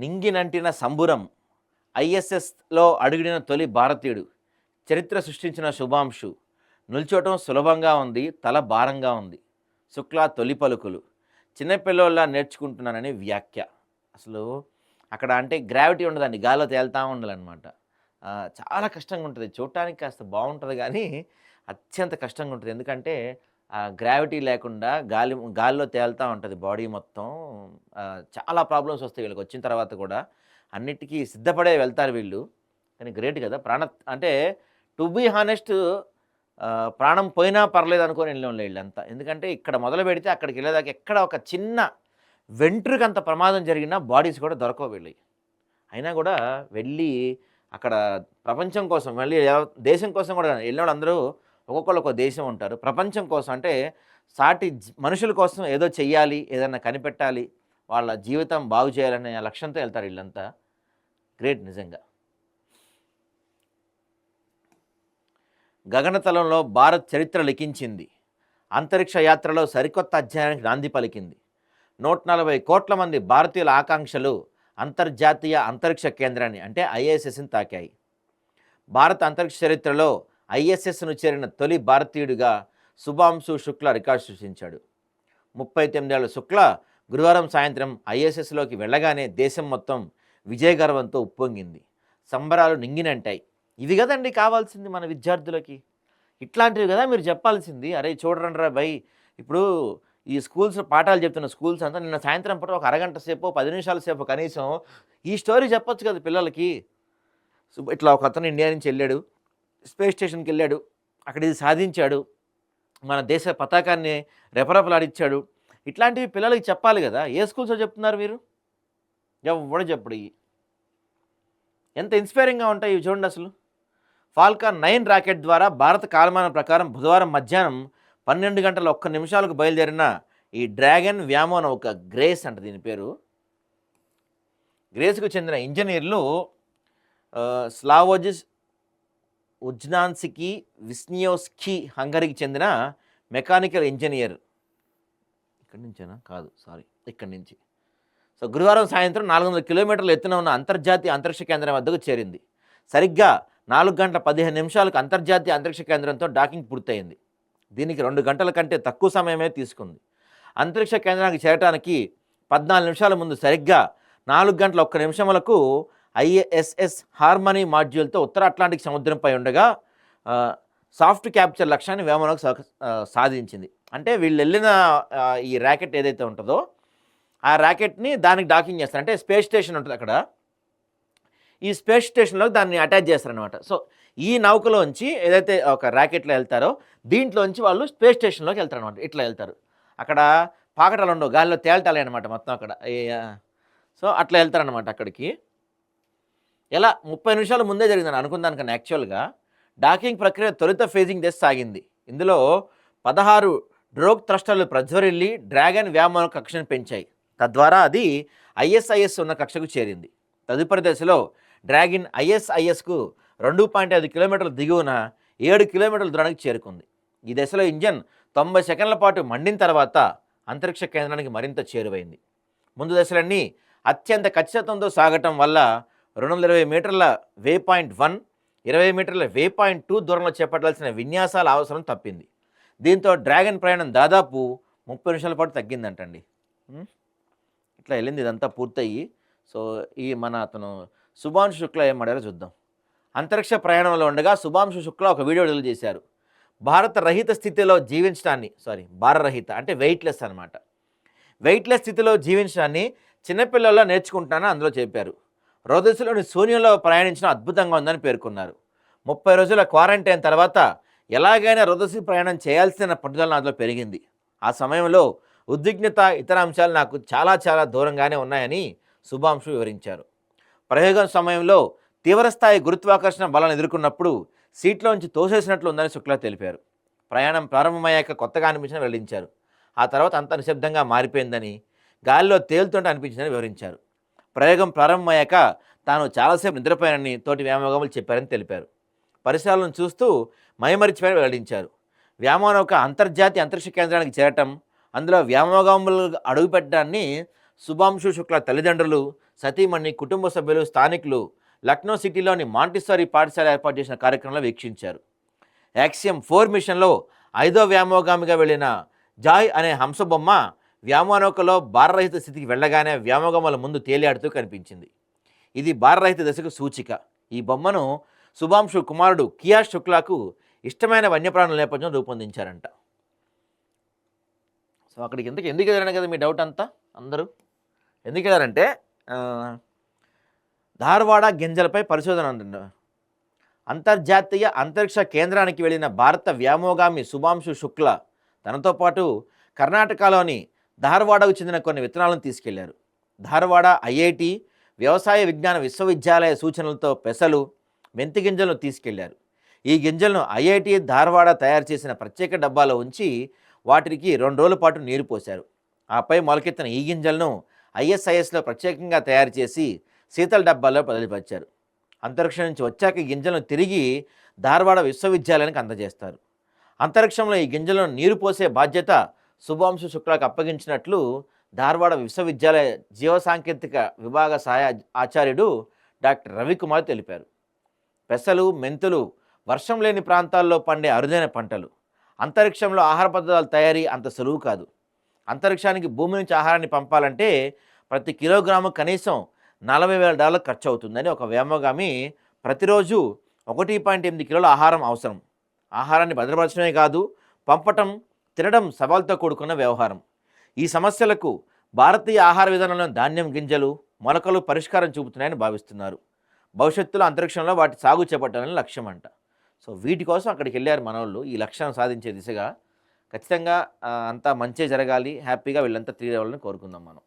నింగినంటిన సంబురం. ఐఎస్ఎస్లో అడుగుడిన తొలి భారతీయుడు. చరిత్ర సృష్టించిన శుభాంశు. నిల్చోటం సులభంగా ఉంది తల భారంగా ఉంది. శుక్లా తొలి పలుకులు. చిన్నపిల్లల్లా నేర్చుకుంటున్నానని వ్యాఖ్య. అసలు అక్కడ అంటే గ్రావిటీ ఉండదండి గాలిలో తేలుతూ ఉండాలన్నమాట. చాలా కష్టంగా ఉంటుంది చూడటానికి కాస్త బాగుంటుంది కానీ అత్యంత కష్టంగా ఉంటుంది ఎందుకంటే ఆ గ్రావిటీ లేకుండా గాలి గాలిలో తేలుతూ ఉంటుంది బాడీ మొత్తం. చాలా ప్రాబ్లమ్స్ వస్తాయి వీళ్ళకి వచ్చిన తర్వాత కూడా. అన్నిటికీ సిద్ధపడే వెళ్తారు వీళ్ళు. కానీ గ్రేట్ కదా. ప్రాణ అంటే టు బీ హానెస్ట్ ప్రాణం పోయినా పర్లేదు అనుకొని వెళ్ళాం వీళ్ళంతా. ఎందుకంటే ఇక్కడ మొదలు పెడితే అక్కడికి వెళ్ళేదాకా ఎక్కడ ఒక చిన్న వెంట్రుకంత అంత ప్రమాదం జరిగినా బాడీస్ కూడా దొరకవు వెళ్ళి అయినా కూడా వెళ్ళి అక్కడ ప్రపంచం కోసం మళ్ళీ దేశం కోసం కూడా వెళ్ళిన అందరూ ఒక్కొక్కరు ఒక దేశం ఉంటారు. ప్రపంచం కోసం అంటే సాటి మనుషుల కోసం ఏదో చెయ్యాలి ఏదైనా కనిపెట్టాలి వాళ్ళ జీవితం బాగు చేయాలనే లక్ష్యంతో వెళ్తారు వీళ్ళంతా. గ్రేట్ నిజంగా. గగనతలంలో భారత్ చరిత్ర లిఖించింది. అంతరిక్ష యాత్రలో సరికొత్త అధ్యాయానికి నాంది పలికింది. నూట నలభై కోట్ల మంది భారతీయుల ఆకాంక్షలు అంతర్జాతీయ అంతరిక్ష కేంద్రాన్ని అంటే ఐఎస్ఎస్ని తాకాయి. భారత అంతరిక్ష చరిత్రలో ఐఎస్ఎస్ను చేరిన తొలి భారతీయుడిగా శుభాంశు శుక్ల రికార్డు సృష్టించాడు. ముప్పై తొమ్మిదేళ్ళ శుక్ల గురువారం సాయంత్రం ఐఎస్ఎస్లోకి వెళ్ళగానే దేశం మొత్తం విజయగర్వంతో ఉప్పొంగింది. సంబరాలు నింగినంటాయి. ఇవి కదండి కావాల్సింది మన విద్యార్థులకి? ఇట్లాంటివి కదా మీరు చెప్పాల్సింది. అరే చూడరండ్రా భయ్ ఇప్పుడు ఈ స్కూల్స్ పాఠాలు చెప్తున్న స్కూల్స్ అంతా నిన్న సాయంత్రం పూట ఒక అరగంట సేపు పది నిమిషాల సేపు కనీసం ఈ స్టోరీ చెప్పొచ్చు కదా పిల్లలకి. ఇట్లా ఒక అతను ఇండియా నుంచి వెళ్ళాడు. స్పేస్ స్టేషన్కి వెళ్ళాడు. అక్కడ ఇది సాధించాడు. మన దేశ పతాకాన్ని రెపరెపలాడిచ్చాడు ఇట్లాంటివి పిల్లలకి చెప్పాలి కదా. ఏ స్కూల్స్లో చెప్తున్నారు మీరు? ఎవడ చెప్పడు ఇవి. ఎంత ఇన్స్పైరింగ్గా ఉంటాయి ఇవి చూడండి అసలు. ఫాల్కాన్ నైన్ రాకెట్ ద్వారా భారత కాలమానం ప్రకారం బుధవారం మధ్యాహ్నం పన్నెండు గంటల ఒక్క నిమిషాలకు బయలుదేరిన ఈ డ్రాగన్ వ్యామోన ఒక గ్రేస్ అంట దీని పేరు. గ్రేస్కు చెందిన ఇంజనీర్లు స్లావోజిస్ ఉజ్నాన్సికి విస్నియోస్కి హంగరీకి చెందిన మెకానికల్ ఇంజనీర్. ఇక్కడి నుంచేనా? కాదు సారీ ఇక్కడి నుంచి. సో గురువారం సాయంత్రం నాలుగు వందల కిలోమీటర్ల ఎత్తున ఉన్న అంతర్జాతీయ అంతరిక్ష కేంద్రం వద్దకు చేరింది. సరిగ్గా నాలుగు గంటల పదిహేను నిమిషాలకు అంతర్జాతీయ అంతరిక్ష కేంద్రంతో డాకింగ్ పూర్తయింది. దీనికి రెండు గంటల కంటే తక్కువ సమయమే తీసుకుంది. అంతరిక్ష కేంద్రానికి చేరడానికి పద్నాలుగు నిమిషాల ముందు సరిగ్గా నాలుగు గంటల ఒక్క నిమిషములకు ఐఎస్ఎస్ హార్మనీ మాడ్యూల్తో ఉత్తర అట్లాంటిక్ సముద్రంపై ఉండగా సాఫ్ట్ క్యాప్చర్ లక్ష్యాన్ని వేమనకు సా- సాధించింది. అంటే వీళ్ళు వెళ్ళిన ఈ ర్యాకెట్ ఏదైతే ఉంటుందో ఆ ర్యాకెట్ని దానికి డాకింగ్ చేస్తారు. అంటే స్పేస్ స్టేషన్ ఉంటుంది అక్కడ. ఈ స్పేస్ స్టేషన్లో దాన్ని అటాచ్ చేస్తారనమాట సో ఈ నౌకలోంచి ఏదైతే ఒక ర్యాకెట్లో వెళ్తారో దీంట్లోంచి వాళ్ళు స్పేస్ స్టేషన్లోకి వెళ్తారు అనమాట ఇట్లా వెళ్తారు. అక్కడ పాకటాలు ఉండవు గాలిలో తేల్టాలి అనమాట మొత్తం అక్కడ. సో అట్లా వెళ్తారనమాట అక్కడికి. ఎలా ముప్పై నిమిషాల ముందే జరిగిందని అనుకుందాను కానీ యాక్చువల్గా డాకింగ్ ప్రక్రియ తొలుత ఫేజింగ్ దశ సాగింది. ఇందులో పదహారు డ్రోగ్ థ్రస్టర్లు ప్రజ్వరిల్లి డ్రాగన్ వ్యామోహ కక్షను పెంచాయి. తద్వారా అది ఐఎస్ఐఎస్ ఉన్న కక్షకు చేరింది. తదుపరి దశలో డ్రాగన్ ఐఎస్ఐఎస్కు రెండు పాయింట్ ఐదు కిలోమీటర్ల దిగువన ఏడు కిలోమీటర్ల దూరానికి చేరుకుంది. ఈ దశలో ఇంజన్ తొంభై సెకండ్ల పాటు మండిన తర్వాత అంతరిక్ష కేంద్రానికి మరింత చేరువైంది. ముందు దశలన్నీ అత్యంత ఖచ్చితత్వంతో సాగటం వల్ల రెండు వందల ఇరవై మీటర్ల వే పాయింట్ వన్ ఇరవై మీటర్ల వే పాయింట్ టూ దూరంలో చేపట్టాల్సిన విన్యాసాల అవసరం తప్పింది. దీంతో డ్రాగన్ ప్రయాణం దాదాపు ముప్పై నిమిషాల పాటు తగ్గిందంటండి. ఇట్లా వెళ్ళింది ఇదంతా పూర్తయ్యి. సో ఈ మన అతను శుభాంశు శుక్ల ఏమడారో చూద్దాం. అంతరిక్ష ప్రయాణంలో ఉండగా శుభాంశు శుక్ల ఒక వీడియో విడుదల చేశారు. భారత రహిత స్థితిలో జీవించడాన్ని సారీ భారరహిత అంటే వెయిట్లెస్ అనమాట వెయిట్లెస్ స్థితిలో జీవించడాన్ని చిన్నపిల్లల్లో నేర్చుకుంటున్నానని అందులో చెప్పారు. రోదస్సులోని శూన్యంలో ప్రయాణించడం అద్భుతంగా ఉందని పేర్కొన్నారు. ముప్పై రోజుల క్వారంటైన్ తర్వాత ఎలాగైనా రోదస్సు ప్రయాణం చేయాల్సిన పట్టుదల నాలో పెరిగింది. ఆ సమయంలో ఉద్విగ్నత ఇతర అంశాలు నాకు చాలా చాలా దూరంగానే ఉన్నాయని శుభాంశు వివరించారు. ప్రయోగం సమయంలో తీవ్రస్థాయి గురుత్వాకర్షణ బలాన్ని ఎదుర్కొన్నప్పుడు సీట్లోంచి తోసేసినట్లు ఉందని శుక్లా తెలిపారు. ప్రయాణం ప్రారంభమయ్యాక కొత్తగా అనిపించిన వెల్లడించారు ఆ తర్వాత అంత నిశ్శబ్దంగా మారిపోయిందని గాలిలో తేలుతుంటే అనిపించిందని వివరించారు. ప్రయోగం ప్రారంభమయ్యాక తాను చాలాసేపు నిద్రపోయానని తోటి వ్యామోగములు చెప్పారని తెలిపారు. పరిసరాలను చూస్తూ మైమరిచిపోయి వెల్లడించారు. వ్యామోనౌక అంతర్జాతీయ అంతరిక్ష కేంద్రానికి చేరటం అందులో వ్యామోగములు అడుగుపెట్టడాన్ని శుభాంశు శుక్ల తల్లిదండ్రులు సతీమణి కుటుంబ సభ్యులు స్థానికులు లక్నో సిటీలోని మాంటిస్వారి పాఠశాల ఏర్పాటు చేసిన కార్యక్రమంలో వీక్షించారు. యాక్సియం ఫోర్ మిషన్లో ఐదో వ్యామోగామిగా వెళ్ళిన జాయ్ అనే హంసబొమ్మ వ్యామోనౌకలో భారరహిత స్థితికి వెళ్ళగానే వ్యామోగముల ముందు తేలియాడుతూ కనిపించింది. ఇది భారరహిత దశకు సూచిక. ఈ బొమ్మను శుభాంశు కుమారుడు కియా శుక్లాకు ఇష్టమైన వన్యప్రాణుల నేపథ్యం రూపొందించారంట. సో అక్కడికి ఎందుకు ఎందుకు వెళ్ళారని కదా మీ డౌట్ అంతా అందరూ? ఎందుకు వెళ్ళారంటే ధార్వాడ గింజలపై పరిశోధన అంతర్జాతీయ అంతరిక్ష కేంద్రానికి వెళ్ళిన భారత వ్యామోగామి శుభాంశు శుక్ల తనతో పాటు కర్ణాటకలోని ధార్వాడకు చెందిన కొన్ని విత్తనాలను తీసుకెళ్ళారు. ధార్వాడ ఐఐటి వ్యవసాయ విజ్ఞాన విశ్వవిద్యాలయ సూచనలతో పెసలు మెంతి గింజలను తీసుకెళ్ళారు. ఈ గింజలను ఐఐటి ధార్వాడ తయారు చేసిన ప్రత్యేక డబ్బాలో ఉంచి వాటికి రెండు రోజుల పాటు నీరు పోశారు. ఆపై మొలకెత్తిన ఈ గింజలను ఐఎస్ఐఎస్లో ప్రత్యేకంగా తయారు చేసి శీతల డబ్బాలో బదిలిపరిచారు. అంతరిక్షం నుంచి వచ్చాక ఈ గింజలను తిరిగి ధార్వాడ విశ్వవిద్యాలయానికి అందజేస్తారు. అంతరిక్షంలో ఈ గింజలను నీరు పోసే బాధ్యత శుభాంశు శుక్లాకు అప్పగించినట్లు ధార్వాడ విశ్వవిద్యాలయ జీవసాంకేతిక విభాగ సహాయ ఆచార్యుడు డాక్టర్ రవికుమార్ తెలిపారు. పెసలు మెంతులు వర్షం లేని ప్రాంతాల్లో పండే అరుదైన పంటలు. అంతరిక్షంలో ఆహార పదార్థాల తయారీ అంత సులువు కాదు. అంతరిక్షానికి భూమి నుంచి ఆహారాన్ని పంపాలంటే ప్రతి కిలోగ్రాము కనీసం నలభై వేల డాలర్లు ఖర్చు అవుతుందని ఒక వ్యామోగామి ప్రతిరోజు ఒకటి పాయింట్ ఎనిమిది కిలోల ఆహారం అవసరం. ఆహారాన్ని భద్రపరచడమే కాదు పంపటం తినడం సవాల్తో కూడుకున్న వ్యవహారం. ఈ సమస్యలకు భారతీయ ఆహార విధానంలో ధాన్యం గింజలు మొలకలు పరిష్కారం చూపుతున్నాయని భావిస్తున్నారు. భవిష్యత్తులో అంతరిక్షంలో వాటి సాగు చేపట్టాలని లక్ష్యం అంట సో వీటి కోసం అక్కడికి వెళ్ళారు మనోళ్ళు. ఈ లక్ష్యాన్ని సాధించే దిశగా ఖచ్చితంగా అంతా మంచి జరగాలి. హ్యాపీగా వీళ్ళంతా తిరిగి రావాలని కోరుకుందాం మనం.